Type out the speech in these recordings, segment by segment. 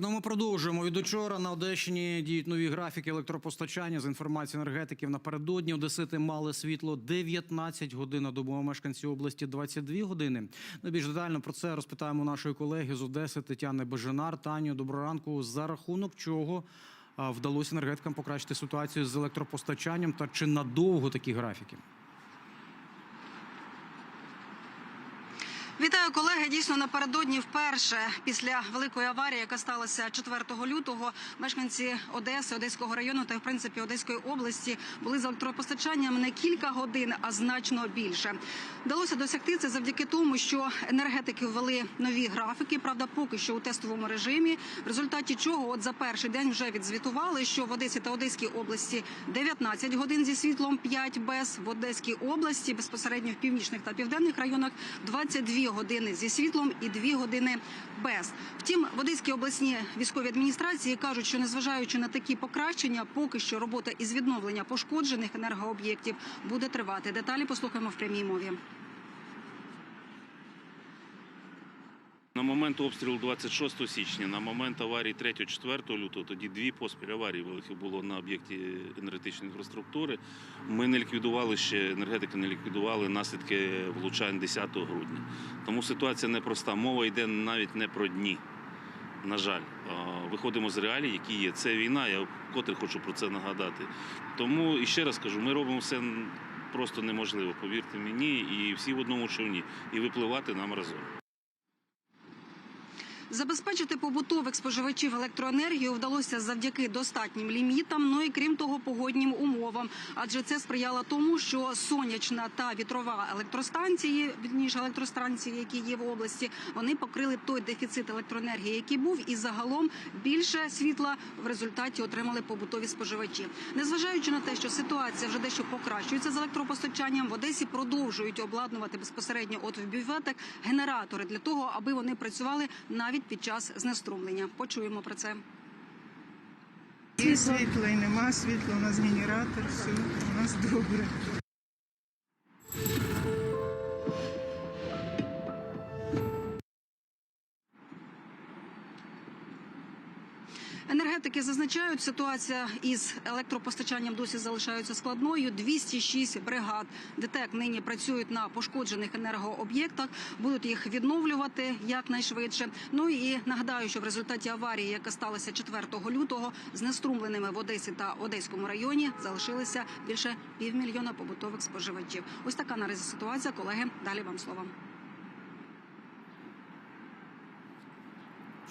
Ну, ми продовжуємо від учора на Одещині діють нові графіки електропостачання з інформації енергетиків. Напередодні Одесити мали світло 19 годин на добу, а мешканці області 22 години. Ну, більш детально про це розпитаємо нашої колеги з Одеси Тетяни Беженар. Таню, доброго ранку. За рахунок чого вдалося енергетикам покращити ситуацію з електропостачанням та чи надовго такі графіки? Вітаю колеги. Дійсно напередодні вперше після великої аварії, яка сталася 4 лютого, мешканці Одеси, Одеського району та в принципі Одеської області були з електропостачанням не кілька годин, а значно більше. Вдалося досягти це завдяки тому, що енергетики ввели нові графіки. Правда, поки що у тестовому режимі, в результаті чого, от за перший день вже відзвітували, що в Одесі та Одеській області 19 годин зі світлом, 5 без в Одеській області безпосередньо в північних та південних районах 22 години зі світлом і дві години без. Втім, в Одеській обласній військовій адміністрації кажуть, що незважаючи на такі покращення, поки що робота із відновлення пошкоджених енергооб'єктів буде тривати. Деталі послухаємо в прямій мові. Момент обстрілу 26 січня, на момент аварії 3-4 лютого, тоді дві поспіль аварії великих було на об'єкті енергетичної інфраструктури. Ми не ліквідували ще, енергетики не ліквідували наслідки влучань 10 грудня. Тому ситуація непроста. Мова йде навіть не про дні. На жаль, виходимо з реалій, які є. Це війна, я вкотре хочу про це нагадати. Тому і ще раз кажу, ми робимо все просто неможливо, повірте мені, і всі в одному човні. І випливати нам разом. Забезпечити побутових споживачів електроенергію вдалося завдяки достатнім лімітам, ну і крім того, погоднім умовам. Адже це сприяло тому, що сонячна та вітрова електростанції, вірніше електростанції, які є в області, вони покрили той дефіцит електроенергії, який був, і загалом більше світла в результаті отримали побутові споживачі. Незважаючи на те, що ситуація вже дещо покращується з електропостачанням, в Одесі продовжують обладнувати безпосередньо от в бюветах генератори для того, аби вони працювали навіть під час знеструмлення. Почуємо про це. Світла і нема світла, у нас генератор, все, у нас добре. Енергетики зазначають, ситуація із електропостачанням досі залишається складною. 206 бригад ДТЕК нині працюють на пошкоджених енергооб'єктах, будуть їх відновлювати якнайшвидше. Ну і нагадаю, що в результаті аварії, яка сталася 4 лютого, знеструмленими в Одесі та Одеському районі залишилися більше півмільйона побутових споживачів. Ось така наразі ситуація. Колеги, далі вам слово.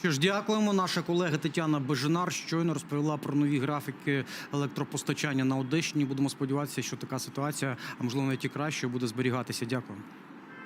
Що ж, дякуємо. Наша колега Тетяна Бежинар щойно розповіла про нові графіки електропостачання на Одещині. Будемо сподіватися, що така ситуація, а можливо навіть і краще, буде зберігатися. Дякую.